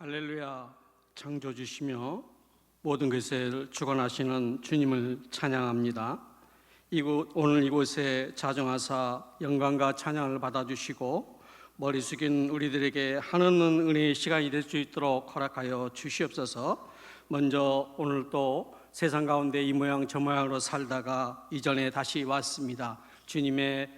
할렐루야 창조주시며 모든 것을 주관하시는 주님을 찬양합니다. 이곳 오늘 이곳에 자정하사 영광과 찬양을 받아주시고 머리 숙인 우리들에게 하는 은혜의 시간이 될 수 있도록 허락하여 주시옵소서. 먼저 오늘 또 세상 가운데 이 모양 저 모양으로 살다가 이전에 다시 왔습니다. 주님의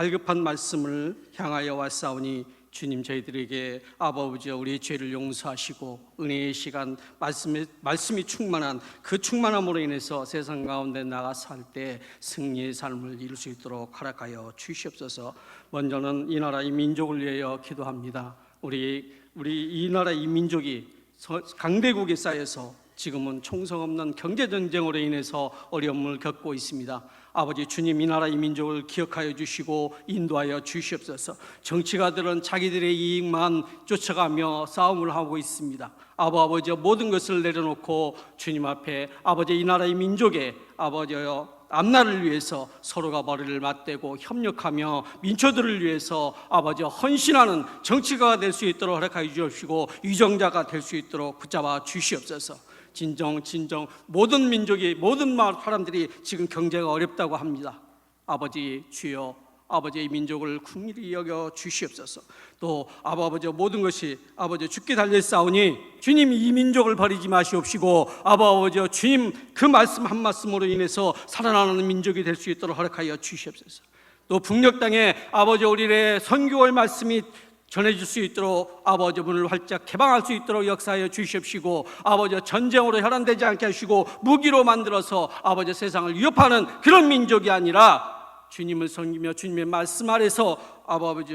갈급한 말씀을 향하여 왔사오니 주님 저희들에게 아버지 우리의 죄를 용서하시고 은혜의 시간 말씀이, 말씀이 충만한 그 충만함으로 인해서 세상 가운데 나가 살 때 승리의 삶을 이룰 수 있도록 허락하여 주시옵소서. 먼저는 이 나라 이 민족을 위하여 기도합니다. 우리 우리 이 나라 이 민족이 서- 강대국에 쌓여서 지금은 총성 없는 경제 전쟁으로 인해서 어려움을 겪고 있습니다. 아버지 주님 이 나라 이 민족을 기억하여 주시고 인도하여 주시옵소서. 정치가들은 자기들의 이익만 쫓아가며 싸움을 하고 있습니다. 아버 아버지 모든 것을 내려놓고 주님 앞에 아버지 이 나라 이 민족의 아버지여 앞날을 위해서 서로가 머리를 맞대고 협력하며 민초들을 위해서 아버지 헌신하는 정치가가 될 수 있도록 허락하여 주시고 유정자가 될 수 있도록 붙잡아 주시옵소서. 진정 진정 모든 민족이 모든 마을 사람들이 지금 경제가 어렵다고 합니다. 아버지 주여 아버지의 민족을 국리히 여겨 주시옵소서. 또 아버지 모든 것이 아버지 죽게 달려 싸우니 주님 이 민족을 버리지 마시옵시고 아버지 주님 그 말씀 한 말씀으로 인해서 살아나는 민족이 될 수 있도록 허락하여 주시옵소서. 또 북녘 땅에 아버지 우리의 선교할 말씀이 전해질 수 있도록 아버지 문을 활짝 개방할 수 있도록 역사하여 주시옵시고 아버지 전쟁으로 혈안되지 않게 하시고 무기로 만들어서 아버지 세상을 위협하는 그런 민족이 아니라 주님을 섬기며 주님의 말씀 아래서 아버지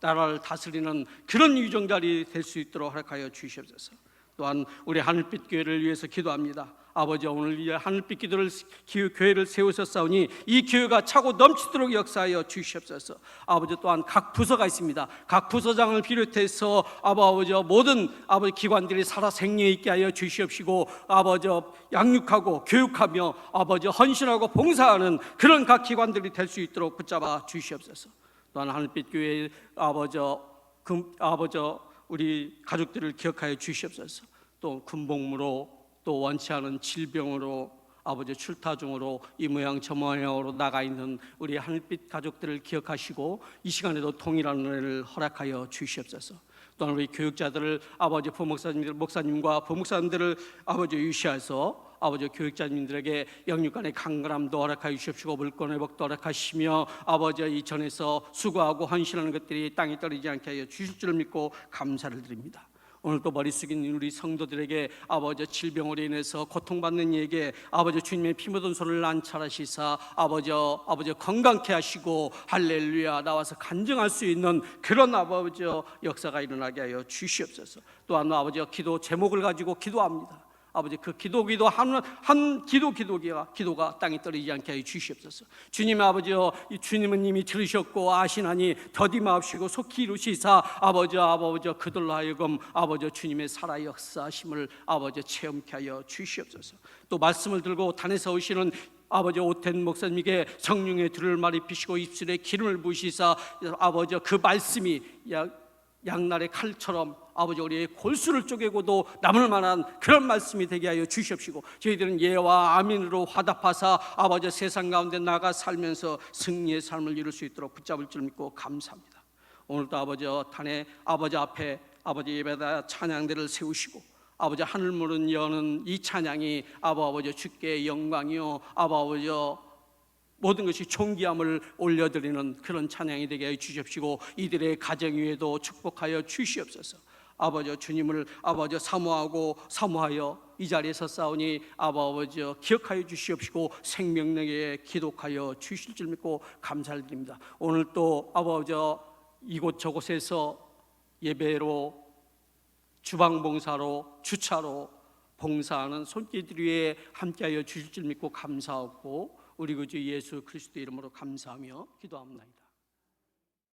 나라를 다스리는 그런 유정자리 될 수 있도록 허락하여 주시옵소서. 또한 우리 하늘빛 교회를 위해서 기도합니다. 아버지 오늘 이 하늘빛 기도를 기- 교회를 세우셨사오니 이 교회가 차고 넘치도록 역사하여 주시옵소서. 아버지 또한 각 부서가 있습니다. 각 부서장을 비롯해서 아버지 모든 아버지 기관들이 살아 생명 있게 하여 주시옵시고 아버지 양육하고 교육하며 아버지 헌신하고 봉사하는 그런 각 기관들이 될 수 있도록 붙잡아 주시옵소서. 또한 하늘빛 교회 아버지 금 아버지 우리 가족들을 기억하여 주시옵소서. 또 군복무로 또 원치 않은 질병으로 아버지 출타 중으로 이 모양 저 모양으로 나가 있는 우리 하늘빛 가족들을 기억하시고 이 시간에도 통일한 은혜를 허락하여 주시옵소서. 또한 우리 교육자들을 아버지 부목사님들 목사님과 부목사님들을 아버지 유시하서 아버지 교육자님들에게 영육간의 강건함도 허락하여 주십시고 물권의 복도 허락하시며 아버지 이 전에서 수고하고 헌신하는 것들이 땅에 떨어지지 않게 하여 주실 줄을 믿고 감사를 드립니다. 오늘 또 머리 숙인 우리 성도들에게 아버지 질병으로 인해서 고통받는 이에게 아버지 주님의 피 묻은 손을 난찰하시사 아버지 아버지 건강케 하시고 할렐루야 나와서 간증할 수 있는 그런 아버지 역사가 일어나게 하여 주시옵소서. 또한 아버지 기도 제목을 가지고 기도합니다. 아버지 그 기도 기도 한, 한 기도 기도가 기도가 땅에 떨어지지 않게 하여 주시옵소서. 주님 아버지여 이 주님은 이미 들으셨고 아시나니 더디 마옵시고 속히 이루시사 아버지 아버지 그들로 하여금 아버지 주님의 살아 역사하심을 아버지 체험케 하여 주시옵소서. 또 말씀을 들고 단에서 오시는 아버지 오텐 목사님에게 성령의 들을 말이 피시고 입술에 기름을 부시사 아버지 그 말씀이 야, 양날의 칼처럼 아버지 우리의 골수를 쪼개고도 남을 만한 그런 말씀이 되게 하여 주시옵시고 저희들은 예와 아민으로 화답하사 아버지 세상 가운데 나가 살면서 승리의 삶을 이룰 수 있도록 붙잡을 줄 믿고 감사합니다. 오늘도 아버지 탄의 아버지 앞에 아버지 예배다 찬양들을 세우시고 아버지 하늘 문을 여는 이 찬양이 아버 아버지 주께 영광이요 아버 아버지 모든 것이 존귀함을 올려드리는 그런 찬양이 되게 해 주십시고 이들의 가정 위에도 축복하여 주시옵소서. 아버지 주님을 아버지 사모하고 사모하여 이 자리에서 싸우니 아버지 기억하여 주시옵시고 생명력에 기독하여 주실 줄 믿고 감사를 드립니다. 오늘 또 아버지 이곳 저곳에서 예배로 주방 봉사로 주차로 봉사하는 손길들 위에 함께하여 주실 줄 믿고 감사하고 우리 구주 예수 그리스도 이름으로 감사하며 기도합니다.